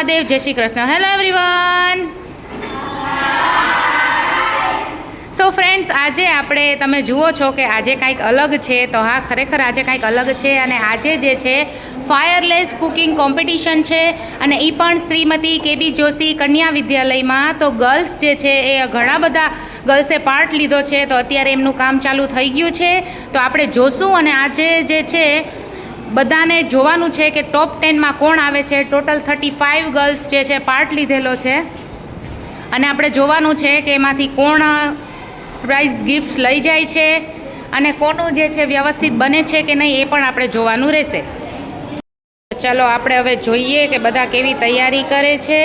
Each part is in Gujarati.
મહાદેવ, જય Shri Krishna. Hello everyone so friends આજે આપણે તમે જુઓ છો કે આજે કાંઈક અલગ છે. તો હા, ખરેખર આજે કાંઈક અલગ છે અને આજે જે છે ફાયરલેસ કુકિંગ કોમ્પિટિશન છે અને એ પણ શ્રીમતી કેબી જોશી કન્યા વિદ્યાલયમાં. તો ગર્લ્સ જે છે, એ ઘણા બધા ગર્લ્સે પાર્ટ લીધો છે. તો અત્યારે એમનું કામ ચાલુ થઈ ગયું છે. તો આપણે જોશું અને આજે જે છે બધાને જોવાનું છે કે ટોપ ટેનમાં કોણ આવે છે? ટોટલ થર્ટી ફાઇવ ગર્લ્સ જે છે પાર્ટ લીધેલો છે. અને આપણે જોવાનું છે કે એમાંથી કોણ પ્રાઇઝ ગિફ્ટ લઈ જાય છે અને કોનું જે છે વ્યવસ્થિત બને છે કે નહીં એ પણ આપણે જોવાનું રહેશે. ચલો આપણે હવે જોઈએ કે બધા કેવી તૈયારી કરે છે.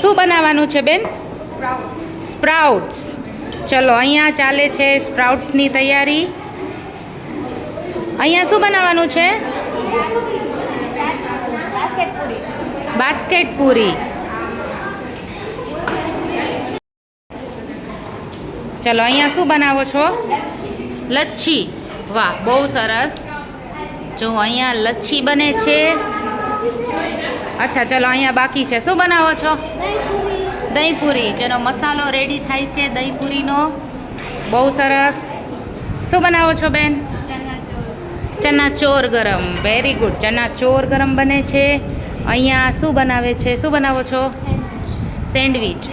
શું બનાવવાનું છે બેન? સ્પ્રાઉટ્સ ચલો અહીંયા ચાલે છે સ્પ્રાઉટ્સની તૈયારી. અહીંયા શું બનાવવાનું છે? બાસ્કેટ પૂરી. ચલો, અહીંયા શું બનાવો છો? લચ્છી. વાહ, બહુ સરસ. જો, અહીંયા લચ્છી બને છે. અચ્છા, ચલો, અહીંયા બાકી છે. શું બનાવો છો? દહીં પૂરી જેનો મસાલો રેડી થાય છે દહીં પૂરીનો બહુ સરસ. શું બનાવો છો બેન? ચના ચોર ગરમ. વેરી ગુડ ચના ચોર ગરમ બને છે. અહીંયા શું બનાવે છે? શું બનાવો છો? સેન્ડવિચ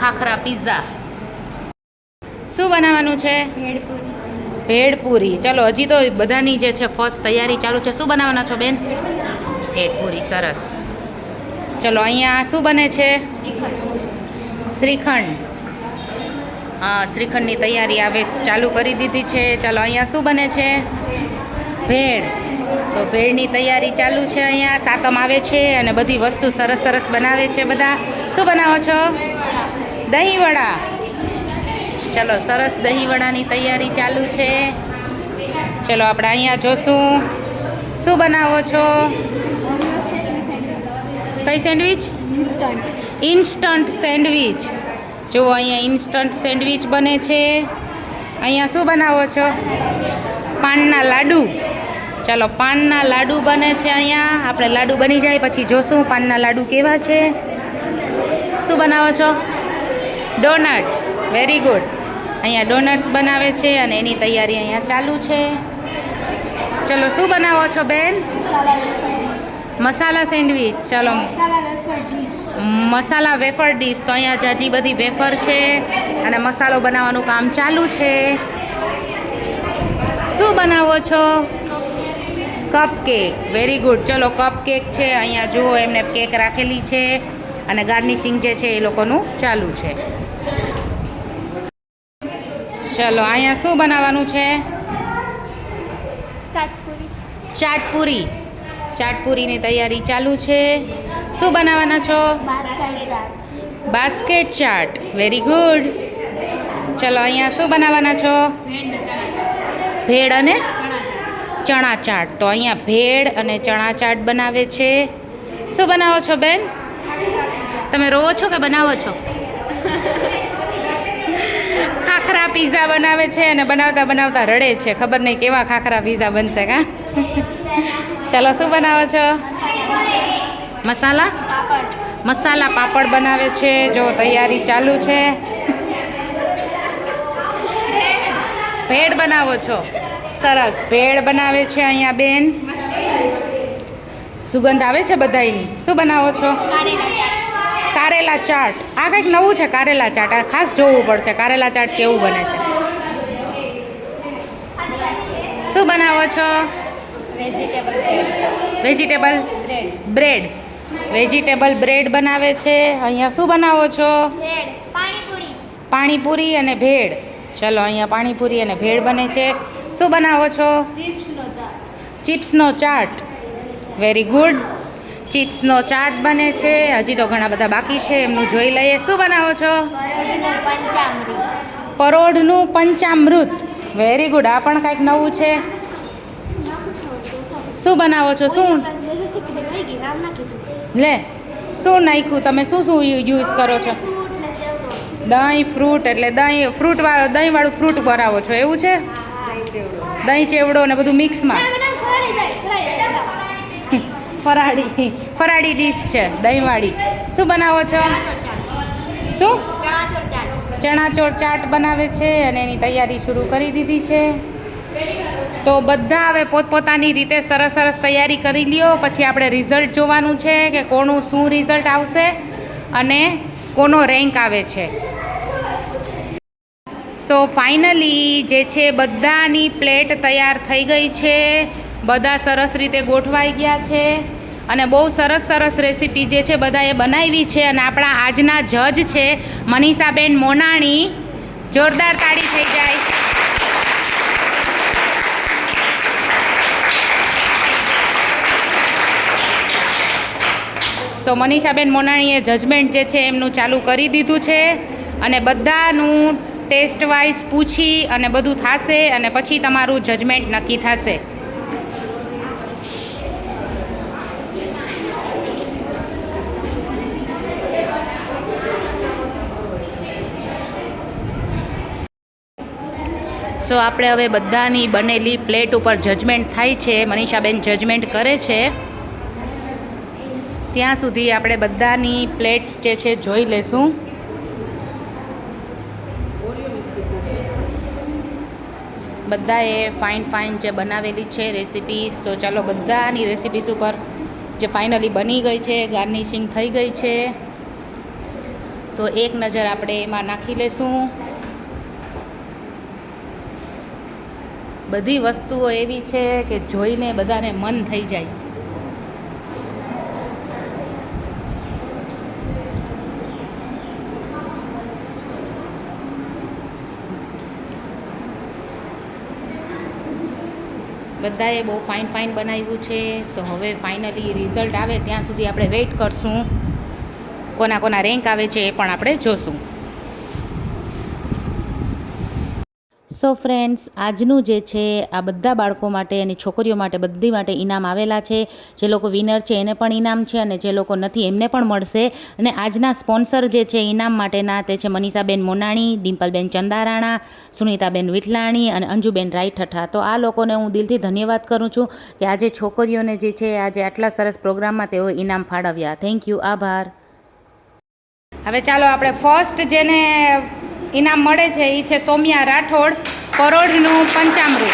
ખાખરા પીઝા શું બનાવવાનું છે? ભેળપુરી ચલો હજી તો બધાની જે છે ફર્સ્ટ તૈયારી ચાલુ છે. શું બનાવવાના છો બેન? ભેળપુરી સરસ. ચલો અહીંયા શું બને છે? શ્રીખંડ. શ્રીખંડની તૈયારી આવે ચાલુ કરી દીધી છે. ચાલો અહીંયા શું બને છે? ભેળ. તો ભેળની તૈયારી ચાલુ છે અહીંયા. સાતમ આવે છે અને બધી વસ્તુ સરસ સરસ બનાવે છે બધા. શું બનાવો છો? દહીંવડા. ચલો સરસ દહીંવડાની તૈયારી ચાલુ છે. ચલો આપણે અહીંયા જોશું. શું બનાવો છો? કઈ સેન્ડવિચ ઇન્સ્ટન્ટ સેન્ડવિચ જો અહીંયા ઇન્સ્ટન્ટ સેન્ડવિચ બને છે. અહીંયા શું બનાવો છો? પાનના લાડુ. ચાલો પાનના લાડુ બને છે અહીંયા. આપણે લાડુ બની જાય પછી જોશું પાનના લાડુ કેવા છે. શું બનાવો છો? ડોનટ્સ વેરી ગુડ અહીંયા ડોનટ્સ બનાવે છે અને એની તૈયારી અહીંયા ચાલુ છે. ચલો શું બનાવો છો બેન? મસાલા સેન્ડવિચ. ચલો. Masala wafer dish. તો અહીંયા જાજી બધી વેફર છે અને મસાલો બનાવવાનું કામ ચાલુ છે. શું બનાવો છો? કપ કેક વેરી ગુડ ચલો કપ કેક છે. અહીંયા જુઓ એમને કેક રાખેલી છે અને ગાર્નિશિંગ જે છે એ લોકોનું ચાલુ છે. ચલો અહીંયા શું બનાવવાનું છે? ચાટપુરી ચાટપુરીની તૈયારી ચાલુ છે. શું બનાવવાના છો? બાસ્કેટ ચાટ. વેરી ગુડ ચલો, અહીંયા શું બનાવવાના છો? ભેળ અને ચણા ચાટ. તો અહીંયા ભેળ અને ચણા ચાટ બનાવે છે. શું બનાવો છો, બેન? તમે રોવો છો કે બનાવો છો? ખાખરા પીઝા બનાવે છે અને બનાવતા બનાવતા રડે છે. ખબર નહીં કેવા ખાખરા પીઝા બનશે, કા? ચાલો, શું બનાવો છો? મસાલા? મસાલા પાપડ બનાવે છે જો તૈયારી ચાલુ છે. ભેળ બનાવો છો? સરસ. ભેળ બનાવે છે અહીંયા બેન. સુગંધ આવે છે બધાયની? શું બનાવો છો? કારેલા ચાટ. આ કંઈક નવું છે કારેલા ચાટ. આ ખાસ જોવું પડશે. કારેલા ચાટ કેવું બને છે? શું બનાવો છો? વેજીટેબલ બ્રેડ વેજીટેબલ બ્રેડ બનાવે છે. અહીંયા શું બનાવો છો? પાણીપુરી. અને ભેળ. ચલો અહીંયા પાણીપુરી અને ભેળ બને છે. શું બનાવો છો? ચિપ્સનો ચાટ. વેરી ગુડ ચિપ્સનો ચાટ બને છે. હજી તો ઘણા બધા બાકી છે. એમનું જોઈ લઈએ. શું બનાવો છો? પરોઢનું પંચામૃત. વેરી ગુડ આ પણ કાંઈક નવું છે. શું બનાવો છો? શું? લે, શું નાખ્યું? તમે શું શું યુઝ કરો છો? દહીં ફ્રૂટ એટલે દહીં ફ્રૂટવાળો દહીંવાળું ફ્રૂટ બનાવો છો. એવું છે? દહીં ચેવડો ને બધું મિક્સમાં? ફરાળી ફરાળી ડીશ છે, દહીંવાળી. શું બનાવો છો? શું? ચણાચોર ચાટ બનાવે છે અને એની તૈયારી શરૂ કરી દીધી છે. તો બધા હવે પોતપોતાની રીતે સરસ સરસ તૈયારી કરી લ્યો. પછી આપણે રિઝલ્ટ જોવાનું છે કે કોનું શું રિઝલ્ટ આવશે અને કોનો રેન્ક આવે છે. સો ફાઇનલી જે છે બધાની પ્લેટ તૈયાર થઈ ગઈ છે. બધા સરસ રીતે ગોઠવાઈ ગયા છે. અને બહુ સરસ સરસ રેસીપી જે છે બધાએ બનાવી છે અને આપણા આજના જજ છે મનીષાબેન મોનાણી. જોરદાર તાળી થઈ જાય. તો મનીષાબેન મોનાણીએ જજમેન્ટ જે છે એમનું ચાલુ કરી દીધું છે અને બધાનું ટેસ્ટ વાઇઝ પૂછી અને બધું થશે અને પછી તમારું જજમેન્ટ નક્કી થશે. સો આપણે હવે બધાની બનેલી પ્લેટ ઉપર જજમેન્ટ થાય છે. મનીષાબેન જજમેન્ટ કરે છે. ત્યાં સુધી આપણે બધાની પ્લેટ્સ જે છે જોઈ લેશું. બધાએ ફાઇન ફાઇન જે બનાવેલી છે રેસિપીસ તો ચાલો બધાની રેસિપીસ ઉપર જે ફાઇનલી બની ગઈ છે ગાર્નિશિંગ થઈ ગઈ છે. તો એક નજર આપણે એમાં નાખી લેશું. બધી વસ્તુઓ એવી છે કે જોઈને બધાને મન થઈ જાય. બધાએ બહુ ફાઇન ફાઇન બનાવ્યું છે. તો હવે ફાઇનલી રિઝલ્ટ આવે ત્યાં સુધી આપણે વેઇટ કરશું. કોના કોના રેન્ક આવે છે એ પણ આપણે જોશું. સો ફ્રેન્ડ્સ આજનું જે છે, આ બધા બાળકો માટે અને છોકરીઓ માટે, બધી માટે ઇનામ આવેલા છે. જે લોકો વિનર છે, એને પણ ઇનામ છે અને જે લોકો નથી, એમને પણ મળશે. અને આજના સ્પોન્સર જે છે, ઇનામ માટેના તે છે મનીષાબેન મોનાણી, ડિમ્પલબેન ચંદારાણા, સુનીતાબેન વિઠલાણી અને અંજુબેન રાયઠઠા. તો આ લોકોને હું દિલથી ધન્યવાદ કરું છું કે આજે છોકરીઓને જે છે, આજે આટલા સરસ પ્રોગ્રામમાં તેઓ ઇનામ ફાળવ્યા. થેન્ક યુ આભાર. હવે ચાલો આપણે ફર્સ્ટ જેને ઇનામ મળે છે. એ છે સોમ્યા રાઠોડ, કરોડનું પંચામૃત.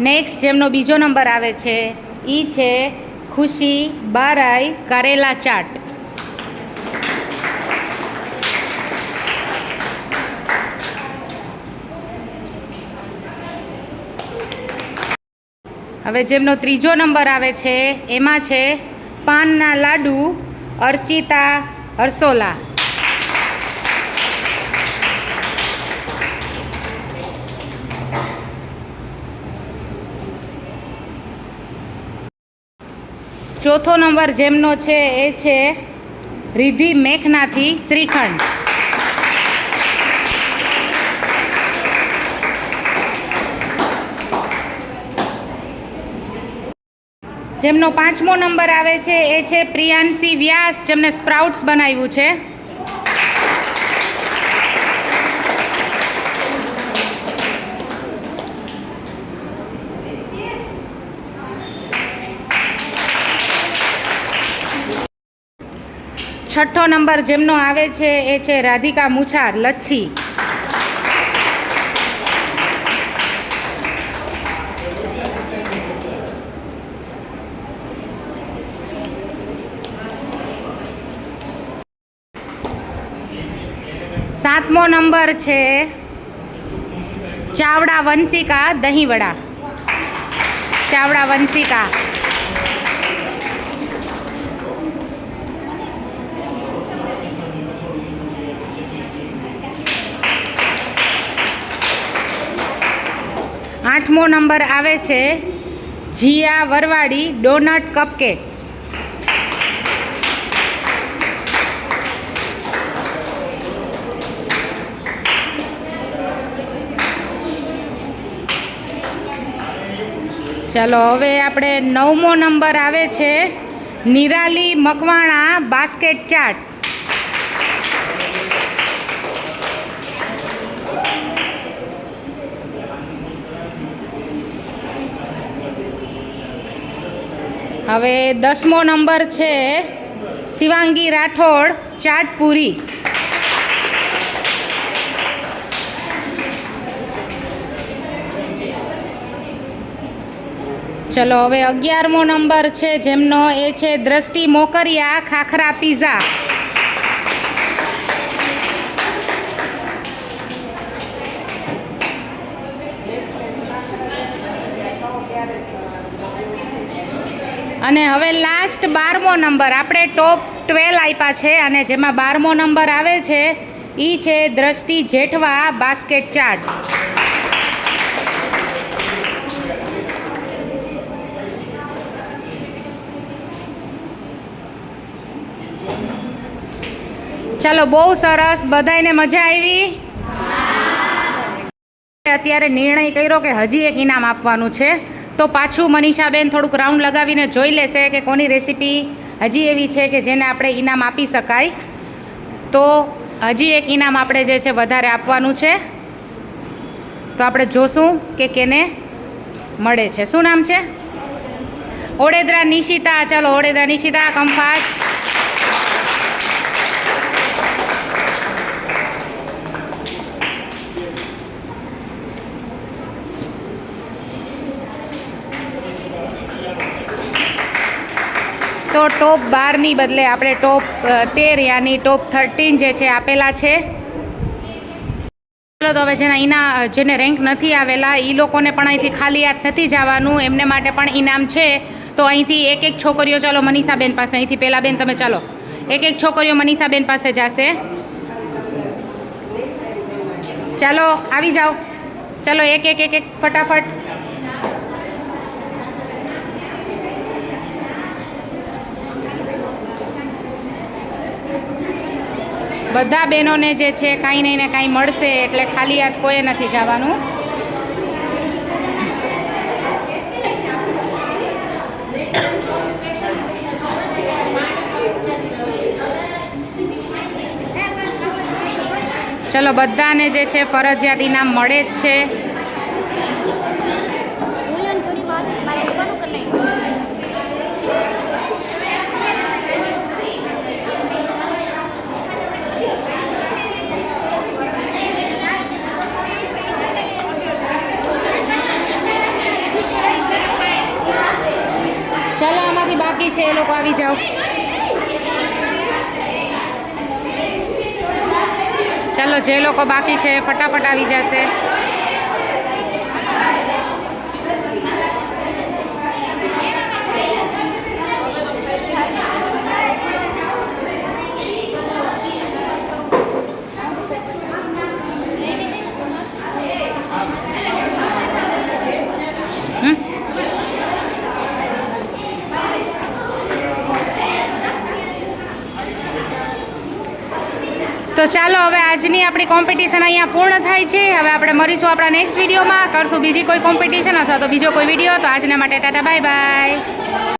નેક્સ્ટ જેમનો બીજો નંબર આવે છે એ છે ખુશી બારાઈ કરેલા ચાટ. હવે જેમનો ત્રીજો નંબર આવે છે, એમાં છે પાનના લાડુ, અર્ચિતા હરસોલા ચોથો નંબર જેમનો છે, એ છે રિધિ મેઘનાથી શ્રીખંડ. જેમનો પાંચમો નંબર આવે છે, એ છે પ્રિયાંશી વ્યાસ, જેમને સ્પ્રાઉટ્સ બનાવ્યું છે. છઠ્ઠો નંબર જેમનો આવે છે, એ છે રાધિકા મુછાર, લચ્છી. સાતમો નંબર છે ચાવડા વંશિકા દહીંવડા. ચાવડા વંશિકા. આઠમો નંબર આવે છે જીયા વરવાડી ડોનટ કપકેક. ચાલો, હવે આપણે નવમો નંબર આવે છે નિરાલી મકવાણા બાસ્કેટ ચાટ. હવે દસમો નંબર છે શિવાંગી રાઠોડ ચાટપુરી ચલો, હવે અગિયારમો નંબર છે, જેમનો એ છે, દ્રષ્ટિ મોકરિયા, ખાખરા પીઝા. અને હવે લાસ્ટ બારમો નંબર, આપણે ટોપ ટ્વેલ આપ્યા છે, અને જેમાં બારમો નંબર આવે છે એ છે દ્રષ્ટિ જેઠવા બાસ્કેટ ચાટ ચાલો, બહુ સરસ, બધાયને મજા આવી. અત્યારે નિર્ણય કર્યો કે હજી એક ઇનામ આપવાનું છે. તો પાછું મનીષાબેન થોડુંક રાઉન્ડ લગાવીને જોઈ લેશે કે કોની રેસીપી હજી એવી છે કે જેને આપણે ઇનામ આપી શકાય. તો હજી એક ઇનામ આપણે જે છે વધારે આપવાનું છે. તો આપણે જોશું કે કેને મળે છે. શું નામ છે? ઓડેદરા નિશિતા. ચાલો, ઓડેદરા નિશિતા તો ટોપ બારની બદલે આપણે ટોપ તેર યાની ટોપ થર્ટીન જે છે આપેલા છે. ચાલો તો હવે જેના ઇના જેને રેન્ક નથી આવેલા એ લોકોને પણ અહીંથી ખાલી હાથ નથી જવાનું, એમને માટે પણ ઇનામ છે. તો અહીંથી એક એક છોકરીઓ, ચાલો મનીષાબેન પાસે, અહીંથી પહેલા બેન તમે ચાલો. એક એક છોકરીઓ મનીષાબેન પાસે જશે. ચાલો, આવી જાઓ. ચાલો, એક એક એક એક, ફટાફટ. બધા બહેનોને જે છે કાંઈ નહીં ને કાંઈ મળશે એટલે ખાલી હાથ કોઈએ નથી જવાનું. ચલો બધાને જે છે ફરજિયાત ઇનામ મળે જ છે ભૂલન થોડી વાત મારે દુકાન ઉપર નહીં ચલો આમાંથી બાકી છે એ લોકો આવી જાઓ. ચાલો જે લોકો બાકી છે ફટાફટ આવી જશે. ચાલો હવે આજની આપણી કોમ્પિટિશન અહીંયા પૂર્ણ થાય છે. હવે આપણે મળીશું આપણા નેક્સ્ટ વિડીયોમાં કરશું બીજી કોઈ કોમ્પિટિશન અથવા તો બીજો કોઈ વીડિયો તો આજના માટે ટાટા બાય બાય